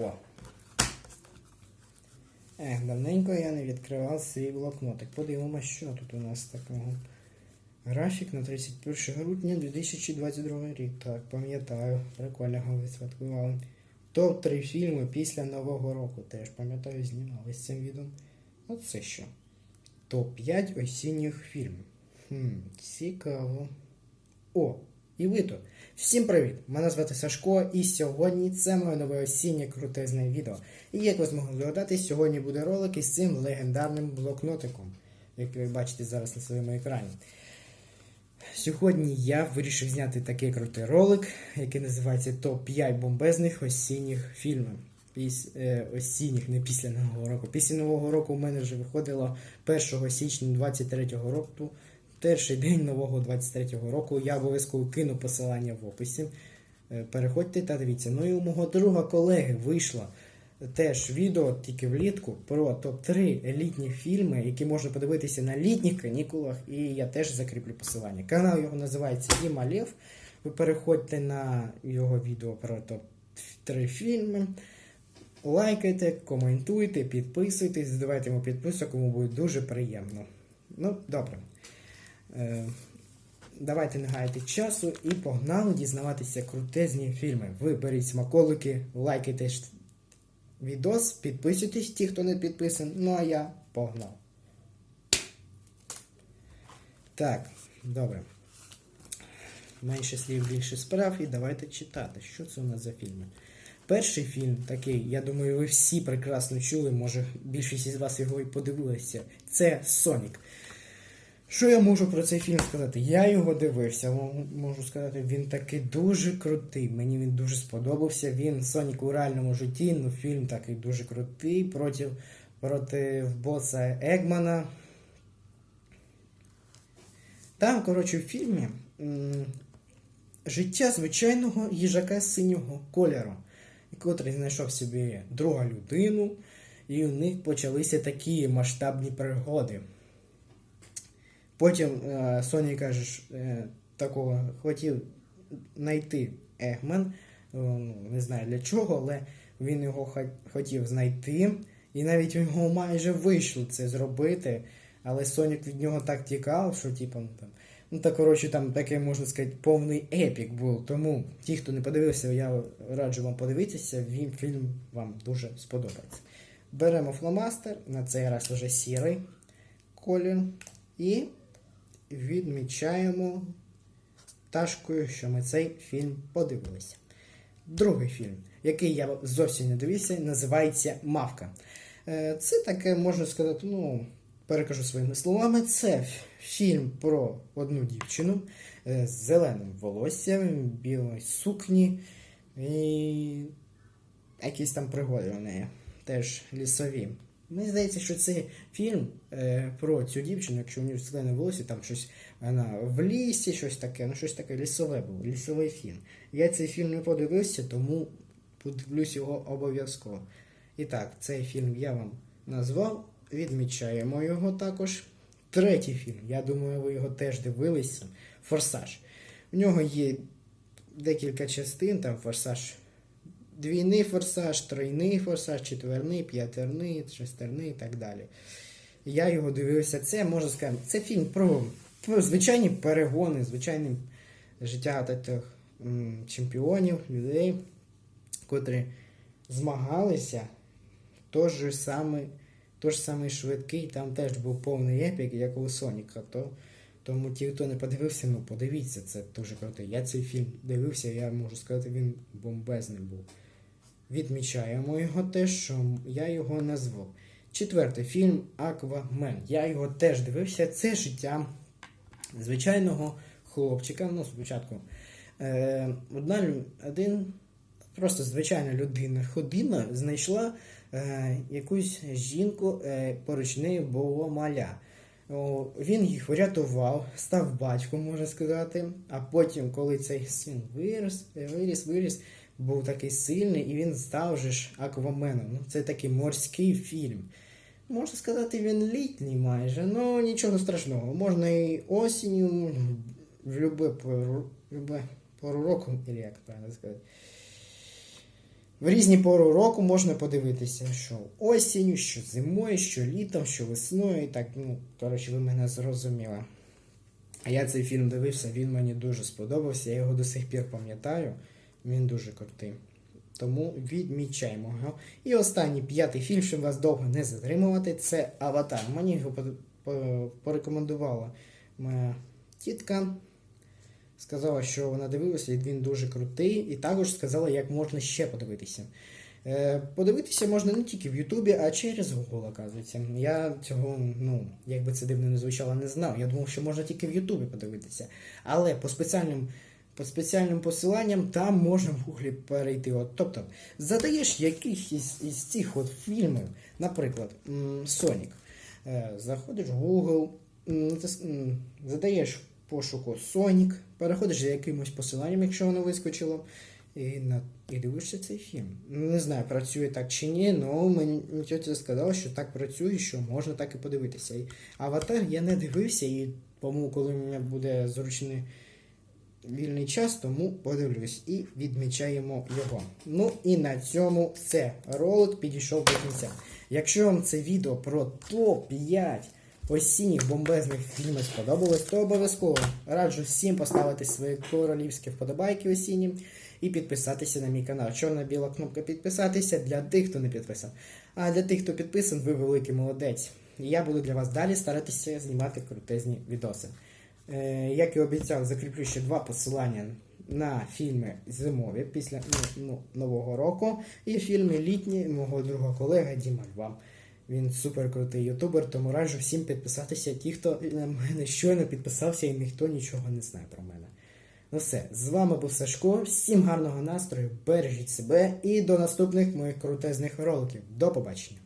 О. Ех, давненько я не відкривав свій блокнотик. Подивимося, що тут у нас такого. Графік на 31 грудня 2022 рік. Так, пам'ятаю. Прикольно його відсвяткували. Топ-3 фільми після Нового року. Теж пам'ятаю, знімали з цим відео. Оце що? Топ-5 осінніх фільмів. Хм, цікаво. О, і ви тут. Всім привіт! Мене звати Сашко, і сьогодні це моє нове осіннє крутезне відео. І як ви змогли догадати, сьогодні буде ролик із цим легендарним блокнотиком, який ви бачите зараз на своєму екрані. Сьогодні я вирішив зняти такий крутий ролик, який називається Топ-5 бомбезних осінніх фільмів. Піс, е, осінніх, не після Нового року. Після Нового року у мене вже виходило 1 січня 23-го року. Перший день нового 23-го року. Я обов'язково кину посилання в описі. Е, Переходьте та дивіться. Ну і у мого друга колеги вийшло теж відео тільки влітку про топ-3 елітні фільми, які можна подивитися на літніх канікулах. І я теж закріплю посилання. Канал його називається Діма Лев. Ви переходьте на його відео про топ-3 фільми. Лайкайте, коментуйте, підписуйтесь, задавайте йому підписок, кому буде дуже приємно. Ну, добре. Е, давайте не гаяти часу і погнали дізнаватися крутезні фільми. Ви беріть смаколики, лайкайте відос, підписуйтесь, ті, хто не підписаний. Ну а я погнав. Так, добре. Менше слів, більше справ, і давайте читати, що це у нас за фільми. Перший фільм такий, я думаю, ви всі прекрасно чули, може більшість із вас його і подивилися. Це Сонік. Що я можу про цей фільм сказати? Я його дивився, можу сказати, він такий дуже крутий. Мені він дуже сподобався. Він Сонік у реальному житті, ну фільм такий дуже крутий проти, проти боса Егмана. Там, коротше, в фільмі життя звичайного їжака синього кольору, котрий знайшов собі друга людину, і у них почалися такі масштабні пригоди. Потім е, Соні каже, е, такого хотів знайти Егман. е, не знаю для чого, але він його хотів знайти. І навіть у нього майже вийшло це зробити. Але Сонік від нього так тікав, що типу, ну там. Ну так, коротше, там таке, можна сказати, повний епік був. Тому ті, хто не подивився, я раджу вам подивитися, він фільм вам дуже сподобається. Беремо фломастер, на цей раз вже сірий колір. І відмічаємо ташкою, що ми цей фільм подивилися. Другий фільм, який я зовсім не дивився, називається Мавка. Е, Це таке, можна сказати, ну, перекажу своїми словами, це фільм про одну дівчину е, з зеленим волоссям, білої сукні і якісь там пригоди у неї. Теж лісові. Мені здається, що це фільм е, про цю дівчину, якщо у нього зелене волосся, там щось вона в лісі, щось таке, ну щось таке лісове було, лісовий фільм. Я цей фільм не подивився, тому подивлюсь його обов'язково. І так, цей фільм я вам назвав, відмічаємо його також. Третій фільм, я думаю, ви його теж дивилися. Форсаж. В нього є декілька частин, там форсаж двійний форсаж, тройний форсаж, четверний, п'ятерний, шестерний і так далі. Я його дивився. Це можна сказати, це фільм про, про звичайні перегони, звичайне життя м, чемпіонів, людей, котрі змагалися. Тож же самий, самий швидкий, там теж був повний епік, як у Соніка. То, тому ті, хто не подивився, ну подивіться, це дуже круто. Я цей фільм дивився, я можу сказати, він бомбезний був. Відмічаємо його теж, що я його назвав. Четвертий фільм Аквамен. Я його теж дивився. Це життя звичайного хлопчика. Ну, спочатку. Е, одна, один, просто звичайна людина ходила, знайшла е, якусь жінку, е, поруч неї було маля. Він їх врятував, став батьком, можна сказати. А потім, коли цей син виріс, виріс, виріс, був такий сильний, і він став же ж акваменом. Ну, це такий морський фільм. Можна сказати, він літній майже, ну нічого страшного. Можна і осінню, в любе пору, любе пору року, або як правильно сказати. В різні пору року можна подивитися, що осінню, що зимою, що літом, що весною. І так, ну, коротше, ви мене зрозуміли. А я цей фільм дивився, він мені дуже сподобався, я його до сих пір пам'ятаю. Він дуже крутий. Тому відмічаємо його. І останній п'ятий фільм, щоб вас довго не затримувати, це Аватар. Мені його по- по- порекомендувала моя тітка. Сказала, що вона дивилася, і він дуже крутий, і також сказала, як можна ще подивитися. Е, подивитися можна не тільки в Ютубі, а через Google, оказується. Я цього, ну, як би це дивно не звучало, не знав. Я думав, що можна тільки в Ютубі подивитися. Але по спеціальним, по спеціальним посиланням там можна в Гуглі перейти. От, тобто, задаєш якийсь із, цих от фільмів, наприклад, Сонік. Е, Заходиш в Google, задаєш пошуку Сонік, переходиш за якимось посиланням, якщо воно вискочило, і, на, і дивишся цей фільм. Не знаю, працює так чи ні, але мені тетя сказала, що так працює, що можна так і подивитися. Аватар я не дивився, і тому, коли у мене буде зручний вільний час, тому подивлюсь і відмічаємо його. Ну і на цьому все. Ролик підійшов до кінця. Якщо вам це відео про топ-5 осінніх бомбезних фільмів сподобалось, то обов'язково раджу всім поставити свої королівські вподобайки осінні і підписатися на мій канал. Чорна-біла кнопка підписатися для тих, хто не підписав. А для тих, хто підписан, ви великий молодець. І я буду для вас далі старатися знімати крутезні відоси. Е, як і обіцяв, закріплю ще два посилання на фільми зимові після ну, ну, Нового року і фільми літні мого друга колега Діма Льва. Він супер крутий ютубер, тому раджу всім підписатися. Ті, хто на мене щойно підписався і ніхто нічого не знає про мене. Ну все, з вами був Сашко. Всім гарного настрою, бережіть себе і до наступних моїх крутезних роликів. До побачення!